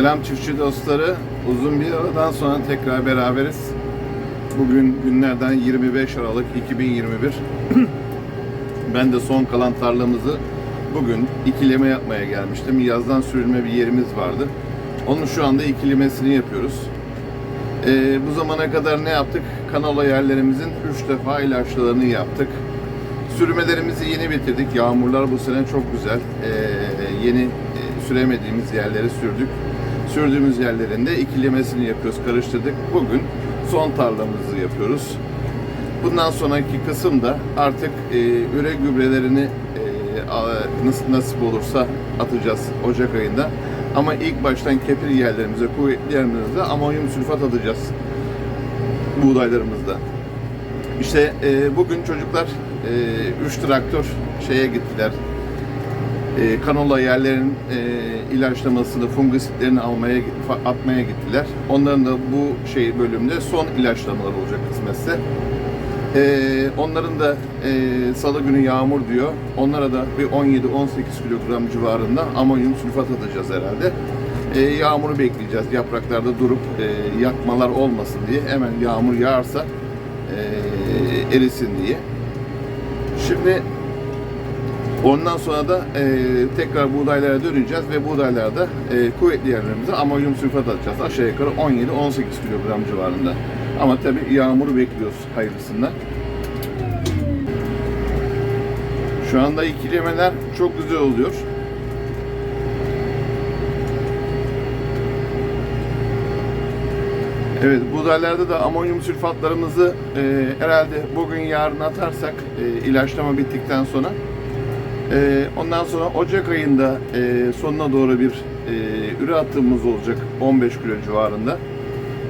Selam çiftçi dostları. Uzun bir aradan sonra tekrar beraberiz. Bugün günlerden 25 Aralık 2021. ben de son kalan tarlamızı bugün ikileme yapmaya gelmiştim. Yazdan sürülme bir yerimiz vardı. Onun şu anda ikilemesini yapıyoruz. Ee, bu zamana kadar ne yaptık? Kanola yerlerimizin 3 defa ilaçlarını yaptık. Sürmelerimizi yeni bitirdik. Yağmurlar bu sene çok güzel. Ee, yeni e, süremediğimiz yerleri sürdük. Sürdüğümüz yerlerin de ikilemesini yapıyoruz, karıştırdık. Bugün son tarlamızı yapıyoruz. Bundan sonraki kısımda artık e, üre gübrelerini e, nasip olursa atacağız Ocak ayında. Ama ilk baştan kepir yerlerimize, kuvvetli yerlerimize amonyum sülfat atacağız buğdaylarımızda. İşte e, bugün çocuklar 3 traktör şeye gittiler. E, kanola yerlerin e, ilaçlamasını, fungisitlerini almaya atmaya gittiler. Onların da bu şey bölümde son ilaçlamalar olacak kısmetse. E, onların da e, salı günü yağmur diyor. Onlara da bir 17-18 kilogram civarında amonyum sülfat atacağız herhalde. E, yağmuru bekleyeceğiz. Yapraklarda durup e, yakmalar olmasın diye. Hemen yağmur yağarsa e, erisin diye. Şimdi ondan sonra da e, tekrar buğdaylara döneceğiz ve buğdaylarda e, kuvvetli yerlerimize amonyum sülfat atacağız. Aşağı yukarı 17-18 kilogram civarında. Ama tabii yağmuru bekliyoruz hayırlısından. Şu anda ikilemeler çok güzel oluyor. Evet, buğdaylarda da amonyum sülfatlarımızı e, herhalde bugün yarın atarsak e, ilaçlama bittikten sonra e, ondan sonra Ocak ayında e, sonuna doğru bir e, üre attığımız olacak 15 kilo civarında.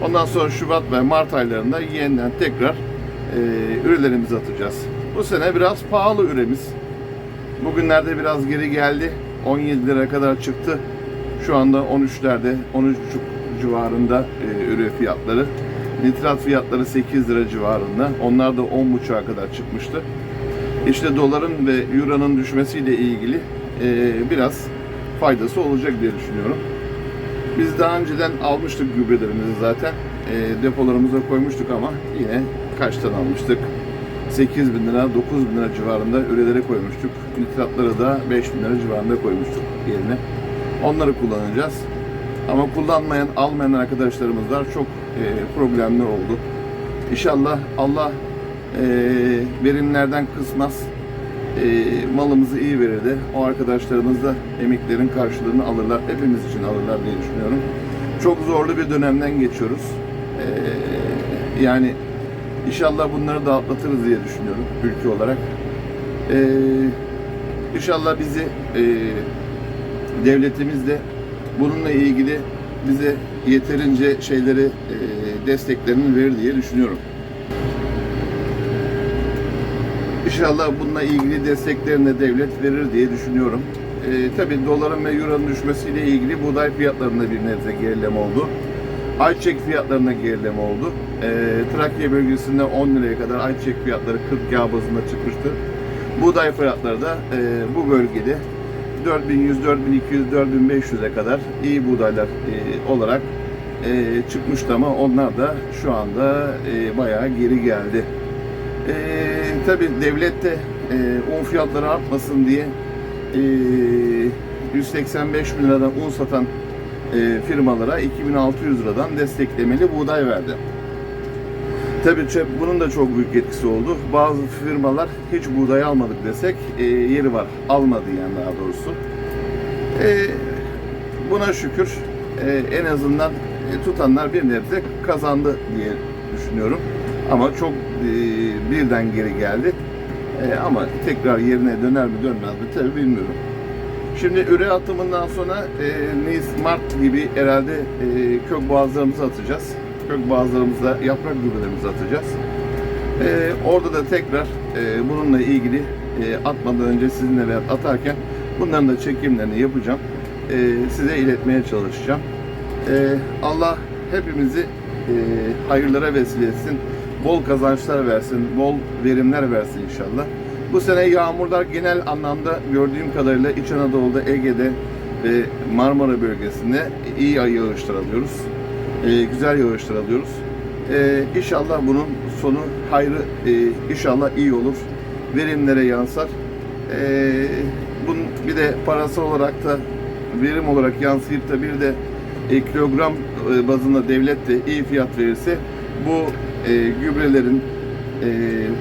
Ondan sonra Şubat ve Mart aylarında yeniden tekrar e, ürelerimizi atacağız. Bu sene biraz pahalı üremiz. Bugünlerde biraz geri geldi. 17 lira kadar çıktı. Şu anda 13'lerde, 13,5 civarında e, üre fiyatları. Nitrat fiyatları 8 lira civarında. Onlar da 10,5'a kadar çıkmıştı. İşte doların ve euronun düşmesiyle ilgili e, biraz faydası olacak diye düşünüyorum. Biz daha önceden almıştık gübrelerimizi zaten. E, depolarımıza koymuştuk ama yine kaçtan almıştık? 8 bin lira, 9 bin lira civarında ürelere koymuştuk. Nitratları da 5 bin lira civarında koymuştuk yerine. Onları kullanacağız. Ama kullanmayan, almayan arkadaşlarımız var. Çok e, problemli oldu. İnşallah Allah e, verimlerden kısmaz. E, malımızı iyi verir de o arkadaşlarımız da emeklerin karşılığını alırlar. Hepimiz için alırlar diye düşünüyorum. Çok zorlu bir dönemden geçiyoruz. E, yani inşallah bunları da atlatırız diye düşünüyorum ülke olarak. E, inşallah bizi e, devletimiz de bununla ilgili bize yeterince şeyleri e, desteklerini verir diye düşünüyorum. İnşallah bununla ilgili desteklerini de devlet verir diye düşünüyorum. E, tabii doların ve euronun düşmesiyle ilgili buğday fiyatlarında bir nebze gerileme oldu. Ayçiçek fiyatlarında gerileme oldu. E, Trakya bölgesinde 10 liraya kadar ayçiçek fiyatları 40 yağ bazında çıkmıştı. Buğday fiyatları da e, bu bölgede 4100, 4200, 4500'e kadar iyi buğdaylar e, olarak e, çıkmıştı ama onlar da şu anda e, bayağı geri geldi. E, Tabi devlet de e, un fiyatları artmasın diye e, 185 bin liradan un satan e, firmalara 2600 liradan desteklemeli buğday verdi. Tabii bunun da çok büyük etkisi oldu. Bazı firmalar hiç buğday almadık desek e, yeri var. Almadı yani daha doğrusu. E, buna şükür e, en azından e, tutanlar bir nebze kazandı diye düşünüyorum. Ama çok e, birden geri geldi. E, ama tekrar yerine döner mi dönmez mi tabii bilmiyorum. Şimdi üre atımından sonra e, Nis, Mart gibi herhalde e, kök boğazlarımızı atacağız. Kök boğazlarımızda yaprak gübrelerimizi atacağız. E, orada da tekrar e, bununla ilgili e, atmadan önce sizinle veya atarken bunların da çekimlerini yapacağım. E, size iletmeye çalışacağım. E, Allah hepimizi e, hayırlara vesile etsin. Bol kazançlar versin, bol verimler versin inşallah. Bu sene yağmurlar genel anlamda gördüğüm kadarıyla İç Anadolu'da, Ege'de, ve Marmara bölgesinde iyi yağışlar alıyoruz. E, güzel yağışlar alıyoruz. E, inşallah bunun sonu hayrı e, inşallah iyi olur. Verimlere yansır. E, bunun bir de parasal olarak da verim olarak yansıyıp da bir de e, kilogram e, bazında devlet de iyi fiyat verirse bu e, gübrelerin, e,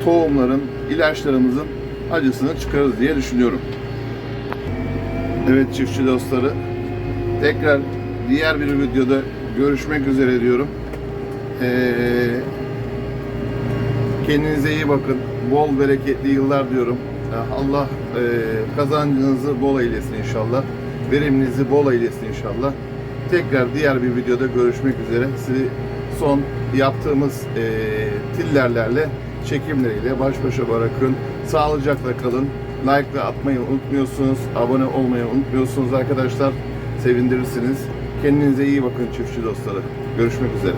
tohumların, ilaçlarımızın acısını çıkarırız diye düşünüyorum. Evet çiftçi dostları tekrar diğer bir videoda görüşmek üzere diyorum. Ee, kendinize iyi bakın. Bol bereketli yıllar diyorum. Allah e, kazancınızı bol eylesin inşallah. Veriminizi bol eylesin inşallah. Tekrar diğer bir videoda görüşmek üzere. Sizi son yaptığımız e, tillerlerle, çekimleriyle baş başa bırakın. Sağlıcakla kalın. Like atmayı unutmuyorsunuz. Abone olmayı unutmuyorsunuz arkadaşlar. Sevindirirsiniz. Kendinize iyi bakın çiftçi dostları. Görüşmek üzere.